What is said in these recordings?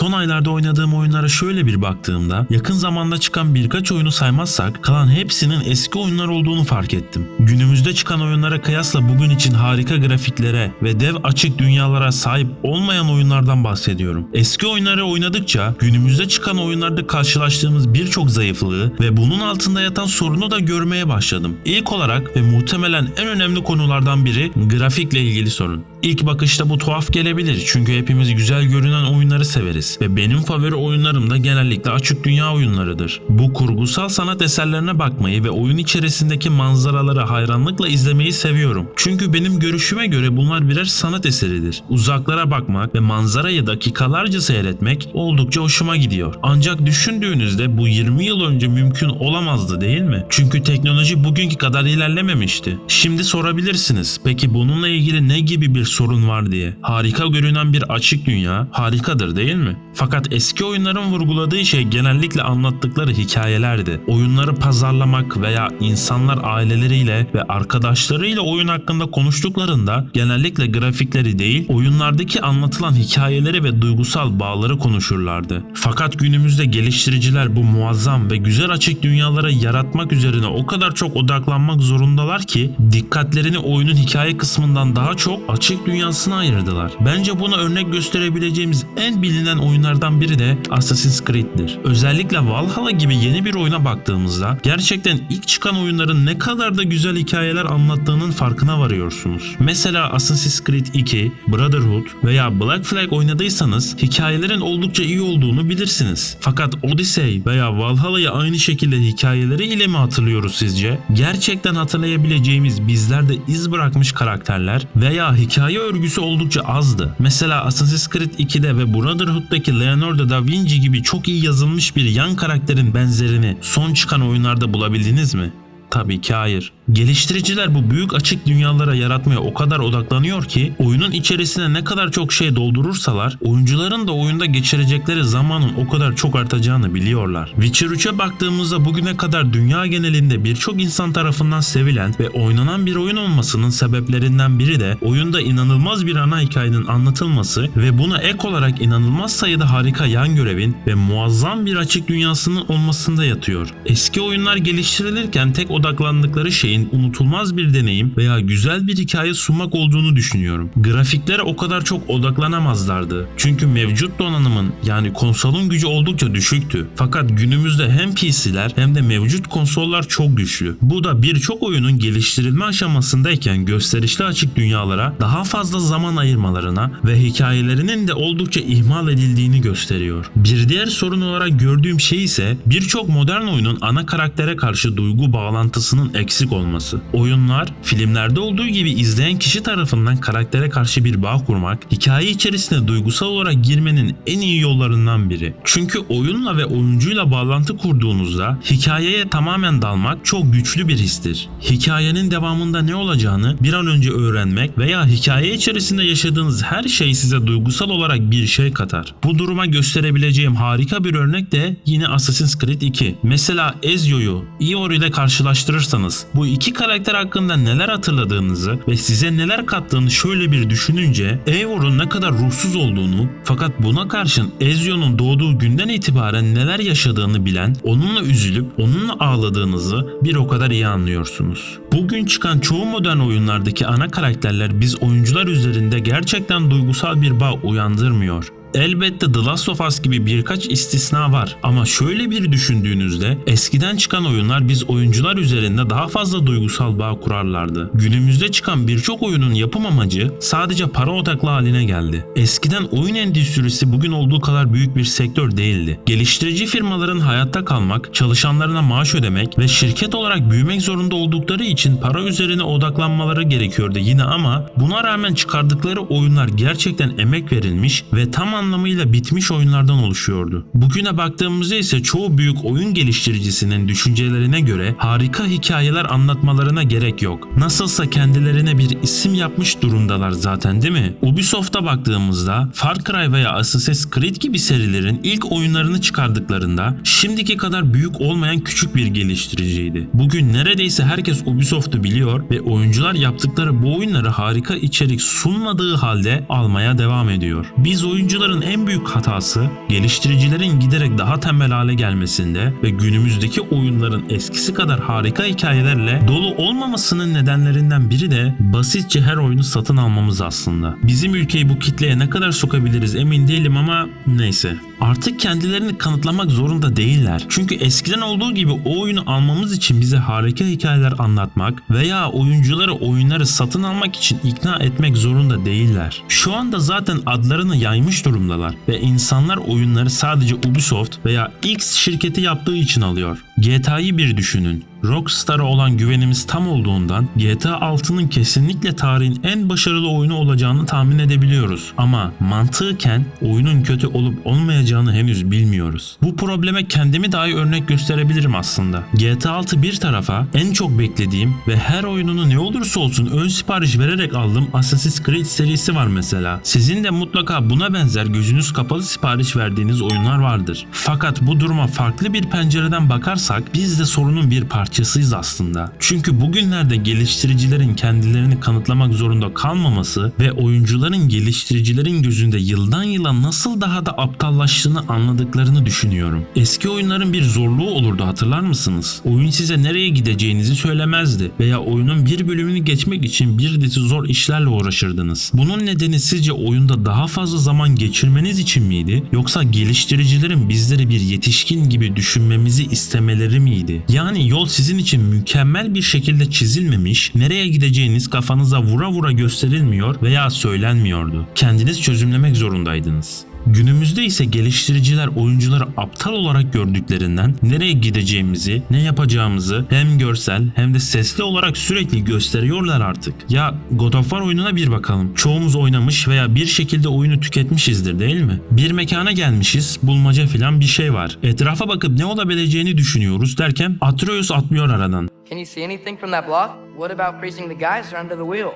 Son aylarda oynadığım oyunlara şöyle bir baktığımda yakın zamanda çıkan birkaç oyunu saymazsak kalan hepsinin eski oyunlar olduğunu fark ettim. Günümüzde çıkan oyunlara kıyasla bugün için harika grafiklere ve dev açık dünyalara sahip olmayan oyunlardan bahsediyorum. Eski oyunları oynadıkça günümüzde çıkan oyunlarda karşılaştığımız birçok zayıflığı ve bunun altında yatan sorunu da görmeye başladım. İlk olarak ve muhtemelen en önemli konulardan biri grafikle ilgili sorun. İlk bakışta bu tuhaf gelebilir çünkü hepimiz güzel görünen oyunları severiz ve benim favori oyunlarım da genellikle açık dünya oyunlarıdır. Bu kurgusal sanat eserlerine bakmayı ve oyun içerisindeki manzaraları hayranlıkla izlemeyi seviyorum. Çünkü benim görüşüme göre bunlar birer sanat eseridir. Uzaklara bakmak ve manzarayı dakikalarca seyretmek oldukça hoşuma gidiyor. Ancak düşündüğünüzde bu 20 yıl önce mümkün olamazdı değil mi? Çünkü teknoloji bugünkü kadar ilerlememişti. Şimdi sorabilirsiniz. Peki bununla ilgili ne gibi bir sorun var diye. Harika görünen bir açık dünya harikadır değil mi? Fakat eski oyunların vurguladığı şey genellikle anlattıkları hikayelerdi. Oyunları pazarlamak veya insanlar aileleriyle ve arkadaşlarıyla oyun hakkında konuştuklarında genellikle grafikleri değil, oyunlardaki anlatılan hikayeleri ve duygusal bağları konuşurlardı. Fakat günümüzde geliştiriciler bu muazzam ve güzel açık dünyaları yaratmak üzerine o kadar çok odaklanmak zorundalar ki dikkatlerini oyunun hikaye kısmından daha çok açık dünyasına ayırdılar. Bence buna örnek gösterebileceğimiz en bilinen oyunlardan biri de Assassin's Creed'dir. Özellikle Valhalla gibi yeni bir oyuna baktığımızda gerçekten ilk çıkan oyunların ne kadar da güzel hikayeler anlattığının farkına varıyorsunuz. Mesela Assassin's Creed 2, Brotherhood veya Black Flag oynadıysanız hikayelerin oldukça iyi olduğunu bilirsiniz. Fakat Odyssey veya Valhalla'yı aynı şekilde hikayeleri ile mi hatırlıyoruz sizce? Gerçekten hatırlayabileceğimiz bizlerde iz bırakmış karakterler veya hikaye örgüsü oldukça azdı. Mesela Assassin's Creed 2'de ve Brotherhood'daki Leonardo da Vinci gibi çok iyi yazılmış bir yan karakterin benzerini son çıkan oyunlarda bulabildiniz mi? Tabii ki hayır. Geliştiriciler bu büyük açık dünyalara yaratmaya o kadar odaklanıyor ki oyunun içerisine ne kadar çok şey doldurursalar oyuncuların da oyunda geçirecekleri zamanın o kadar çok artacağını biliyorlar. Witcher 3'e baktığımızda bugüne kadar dünya genelinde birçok insan tarafından sevilen ve oynanan bir oyun olmasının sebeplerinden biri de oyunda inanılmaz bir ana hikayenin anlatılması ve buna ek olarak inanılmaz sayıda harika yan görevin ve muazzam bir açık dünyasının olmasında yatıyor. Eski oyunlar geliştirilirken tek odaklandıkları şeyin unutulmaz bir deneyim veya güzel bir hikaye sunmak olduğunu düşünüyorum. Grafiklere o kadar çok odaklanamazlardı. Çünkü mevcut donanımın yani konsolun gücü oldukça düşüktü. Fakat günümüzde hem PC'ler hem de mevcut konsollar çok güçlü. Bu da birçok oyunun geliştirilme aşamasındayken gösterişli açık dünyalara daha fazla zaman ayırmalarına ve hikayelerinin de oldukça ihmal edildiğini gösteriyor. Bir diğer sorun olarak gördüğüm şey ise birçok modern oyunun ana karaktere karşı duygu bağlantısının eksik olması. Oyunlar filmlerde olduğu gibi izleyen kişi tarafından karaktere karşı bir bağ kurmak, hikaye içerisine duygusal olarak girmenin en iyi yollarından biri. Çünkü oyunla ve oyuncuyla bağlantı kurduğunuzda hikayeye tamamen dalmak çok güçlü bir histir. Hikayenin devamında ne olacağını bir an önce öğrenmek veya hikaye içerisinde yaşadığınız her şey size duygusal olarak bir şey katar. Bu duruma gösterebileceğim harika bir örnek de yine Assassin's Creed 2. Mesela Ezio'yu Eivor ile karşılaştırırsanız bu karakter hakkında neler hatırladığınızı ve size neler kattığını şöyle bir düşününce Eivor'un ne kadar ruhsuz olduğunu fakat buna karşın Ezio'nun doğduğu günden itibaren neler yaşadığını bilen, onunla üzülüp onunla ağladığınızı bir o kadar iyi anlıyorsunuz. Bugün çıkan çoğu modern oyunlardaki ana karakterler biz oyuncular üzerinde gerçekten duygusal bir bağ uyandırmıyor. Elbette The Last of Us gibi birkaç istisna var ama şöyle bir düşündüğünüzde eskiden çıkan oyunlar biz oyuncular üzerinde daha fazla duygusal bağ kurarlardı. Günümüzde çıkan birçok oyunun yapım amacı sadece para odaklı haline geldi. Eskiden oyun endüstrisi bugün olduğu kadar büyük bir sektör değildi. Geliştirici firmaların hayatta kalmak, çalışanlarına maaş ödemek ve şirket olarak büyümek zorunda oldukları için para üzerine odaklanmaları gerekiyordu yine ama buna rağmen çıkardıkları oyunlar gerçekten emek verilmiş ve tam anlamıyla bitmiş oyunlardan oluşuyordu. Bugüne baktığımızda ise çoğu büyük oyun geliştiricisinin düşüncelerine göre harika hikayeler anlatmalarına gerek yok. Nasılsa kendilerine bir isim yapmış durumdalar zaten değil mi? Ubisoft'a baktığımızda Far Cry veya Assassin's Creed gibi serilerin ilk oyunlarını çıkardıklarında şimdiki kadar büyük olmayan küçük bir geliştiriciydi. Bugün neredeyse herkes Ubisoft'u biliyor ve oyuncular yaptıkları bu oyunları harika içerik sunmadığı halde almaya devam ediyor. Biz oyuncuları oyuncuların en büyük hatası geliştiricilerin giderek daha tembel hale gelmesinde ve günümüzdeki oyunların eskisi kadar harika hikayelerle dolu olmamasının nedenlerinden biri de basitçe her oyunu satın almamız aslında. Bizim ülkeyi bu kitleye ne kadar sokabiliriz emin değilim ama neyse. Artık kendilerini kanıtlamak zorunda değiller. Çünkü eskiden olduğu gibi o oyunu almamız için bize harika hikayeler anlatmak veya oyuncuları oyunları satın almak için ikna etmek zorunda değiller. Şu anda zaten adlarını yaymış durumdalar ve insanlar oyunları sadece Ubisoft veya X şirketi yaptığı için alıyor. GTA'yı bir düşünün. Rockstar'a olan güvenimiz tam olduğundan GTA 6'nın kesinlikle tarihin en başarılı oyunu olacağını tahmin edebiliyoruz. Ama mantıken oyunun kötü olup olmayacağını henüz bilmiyoruz. Bu probleme kendimi dahi örnek gösterebilirim aslında. GTA 6 bir tarafa en çok beklediğim ve her oyununu ne olursa olsun ön sipariş vererek aldığım Assassin's Creed serisi var mesela. Sizin de mutlaka buna benzer gözünüz kapalı sipariş verdiğiniz oyunlar vardır. Fakat bu duruma farklı bir pencereden bakarsak biz de sorunun bir parçasıyız aslında. Çünkü bugünlerde geliştiricilerin kendilerini kanıtlamak zorunda kalmaması ve oyuncuların geliştiricilerin gözünde yıldan yıla nasıl daha da aptallaştığını anladıklarını düşünüyorum. Eski oyunların bir zorluğu olurdu hatırlar mısınız? Oyun size nereye gideceğinizi söylemezdi veya oyunun bir bölümünü geçmek için bir dizi zor işlerle uğraşırdınız. Bunun nedeni sizce oyunda daha fazla zaman geçirmeniz için miydi? Yoksa geliştiricilerin bizleri bir yetişkin gibi düşünmemizi istemeleri miydi? Yani yol sizin için mükemmel bir şekilde çizilmemiş, nereye gideceğiniz kafanıza vura vura gösterilmiyor veya söylenmiyordu. Kendiniz çözümlemek zorundaydınız. Günümüzde ise geliştiriciler oyuncuları aptal olarak gördüklerinden nereye gideceğimizi, ne yapacağımızı hem görsel hem de sesli olarak sürekli gösteriyorlar artık. Ya God of War oyununa bir bakalım. Çoğumuz oynamış veya bir şekilde oyunu tüketmişizdir değil mi? Bir mekana gelmişiz, bulmaca filan bir şey var. Etrafa bakıp ne olabileceğini düşünüyoruz derken Atreus atlıyor aradan. Can you see anything from that block? What about freezing the geyser under the wheel?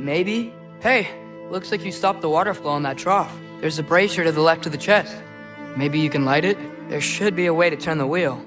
Maybe? Hey, looks like you stopped the water flow in that trough. There's a brazier to the left of the chest. Maybe you can light it? There should be a way to turn the wheel.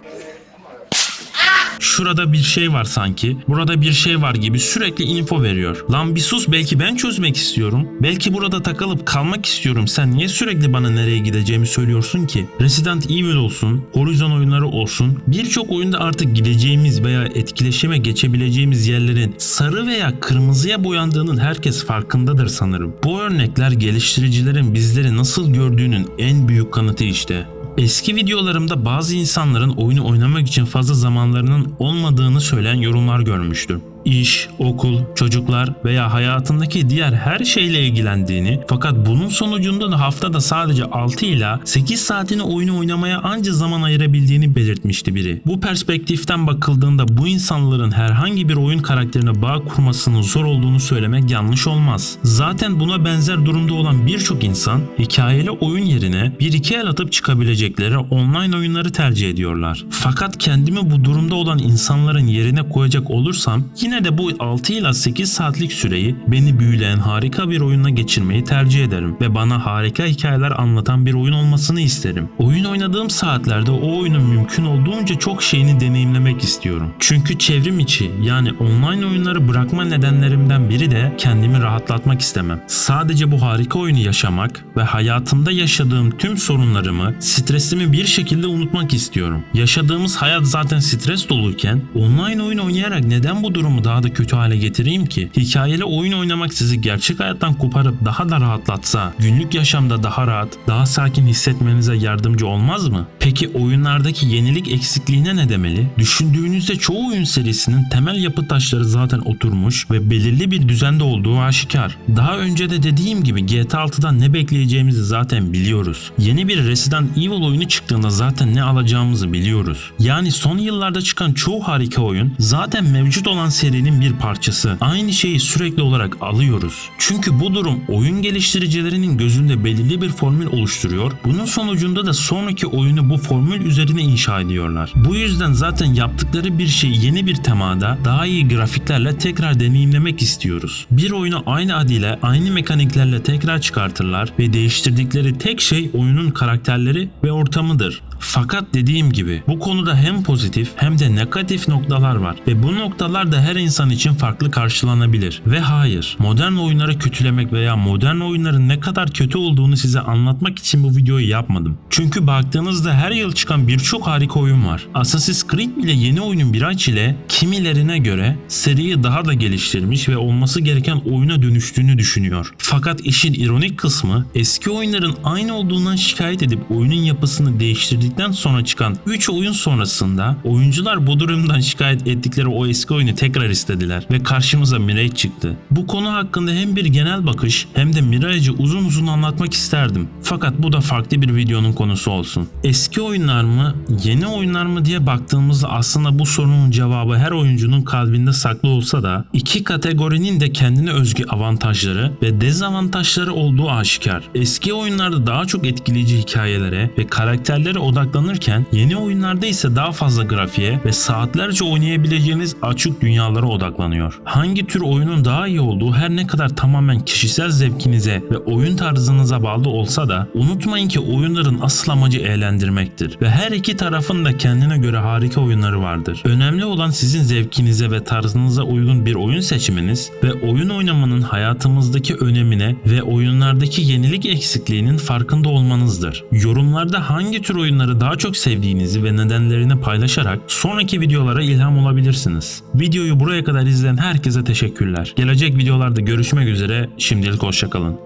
Şurada bir şey var sanki, burada bir şey var gibi sürekli info veriyor. Lan bir sus belki ben çözmek istiyorum. Belki burada takılıp kalmak istiyorum. Sen niye sürekli bana nereye gideceğimi söylüyorsun ki? Resident Evil olsun, Horizon oyunları olsun. Birçok oyunda artık gideceğimiz veya etkileşime geçebileceğimiz yerlerin sarı veya kırmızıya boyandığının herkes farkındadır sanırım. Bu örnekler geliştiricilerin bizleri nasıl gördüğünün en büyük kanıtı işte. Eski videolarımda bazı insanların oyunu oynamak için fazla zamanlarının olmadığını söyleyen yorumlar görmüştüm. İş, okul, çocuklar veya hayatındaki diğer her şeyle ilgilendiğini fakat bunun sonucunda da haftada sadece 6 ila 8 saatini oyunu oynamaya anca zaman ayırabildiğini belirtmişti biri. Bu perspektiften bakıldığında bu insanların herhangi bir oyun karakterine bağ kurmasının zor olduğunu söylemek yanlış olmaz. Zaten buna benzer durumda olan birçok insan hikayeli oyun yerine bir iki el atıp çıkabilecekleri online oyunları tercih ediyorlar. Fakat kendimi bu durumda olan insanların yerine koyacak olursam yine de bu 6 ila 8 saatlik süreyi beni büyüleyen harika bir oyunla geçirmeyi tercih ederim ve bana harika hikayeler anlatan bir oyun olmasını isterim. Oyun oynadığım saatlerde o oyunun mümkün olduğunca çok şeyini deneyimlemek istiyorum. Çünkü çevrim içi yani online oyunları bırakma nedenlerimden biri de kendimi rahatlatmak istemem. Sadece bu harika oyunu yaşamak ve hayatımda yaşadığım tüm sorunlarımı, stresimi bir şekilde unutmak istiyorum. Yaşadığımız hayat zaten stres doluyken online oyun oynayarak neden bu durumu daha da kötü hale getireyim ki? Hikayeli oyun oynamak sizi gerçek hayattan koparıp daha da rahatlatsa, günlük yaşamda daha rahat, daha sakin hissetmenize yardımcı olmaz mı? Peki oyunlardaki yenilik eksikliğine ne demeli? Düşündüğünüzde çoğu oyun serisinin temel yapı taşları zaten oturmuş ve belirli bir düzende olduğu aşikar. Daha önce de dediğim gibi GTA 6'dan ne bekleyeceğimizi zaten biliyoruz. Yeni bir Resident Evil oyunu çıktığında zaten ne alacağımızı biliyoruz. Yani son yıllarda çıkan çoğu harika oyun zaten mevcut olan serinin bir parçası. Aynı şeyi sürekli olarak alıyoruz. Çünkü bu durum oyun geliştiricilerinin gözünde belirli bir formül oluşturuyor. Bunun sonucunda da sonraki oyunu bu formül üzerine inşa ediyorlar. Bu yüzden zaten yaptıkları bir şeyi yeni bir temada daha iyi grafiklerle tekrar deneyimlemek istiyoruz. Bir oyunu aynı adıyla aynı mekaniklerle tekrar çıkartırlar ve değiştirdikleri tek şey oyunun karakterleri ve ortamıdır. Fakat dediğim gibi bu konuda hem pozitif hem de negatif noktalar var ve bu noktalar da her insan için farklı karşılanabilir. Ve hayır, modern oyunları kötülemek veya modern oyunların ne kadar kötü olduğunu size anlatmak için bu videoyu yapmadım. Çünkü baktığınızda her yıl çıkan birçok harika oyun var. Assassin's Creed bile yeni oyunun Mirage ile kimilerine göre seriyi daha da geliştirmiş ve olması gereken oyuna dönüştüğünü düşünüyor. Fakat işin ironik kısmı eski oyunların aynı olduğundan şikayet edip oyunun yapısını değiştirdikten sonra çıkan 3 oyun sonrasında oyuncular bu durumdan şikayet ettikleri o eski oyunu tekrar istediler ve karşımıza Mirage çıktı. Bu konu hakkında hem bir genel bakış hem de Mirage'ı uzun uzun anlatmak isterdim. Fakat bu da farklı bir videonun konusu olsun. Eski oyunlar mı, yeni oyunlar mı diye baktığımızda aslında bu sorunun cevabı her oyuncunun kalbinde saklı olsa da iki kategorinin de kendine özgü avantajları ve dezavantajları olduğu aşikar. Eski oyunlarda daha çok etkileyici hikayelere ve karakterlere odaklanırken yeni oyunlarda ise daha fazla grafiğe ve saatlerce oynayabileceğiniz açık dünyalara odaklanıyor. Hangi tür oyunun daha iyi olduğu her ne kadar tamamen kişisel zevkinize ve oyun tarzınıza bağlı olsa da unutmayın ki oyunların asıl amacı eğlendirmektir ve her iki tarafın da kendine göre harika oyunları vardır. Önemli olan sizin zevkinize ve tarzınıza uygun bir oyun seçiminiz ve oyun oynamanın hayatımızdaki önemine ve oyunlardaki yenilik eksikliğinin farkında olmanızdır. Yorumlarda hangi tür oyunları daha çok sevdiğinizi ve nedenlerini paylaşarak sonraki videolara ilham olabilirsiniz. Videoyu buraya kadar izleyen herkese teşekkürler. Gelecek videolarda görüşmek üzere. Şimdilik hoşçakalın.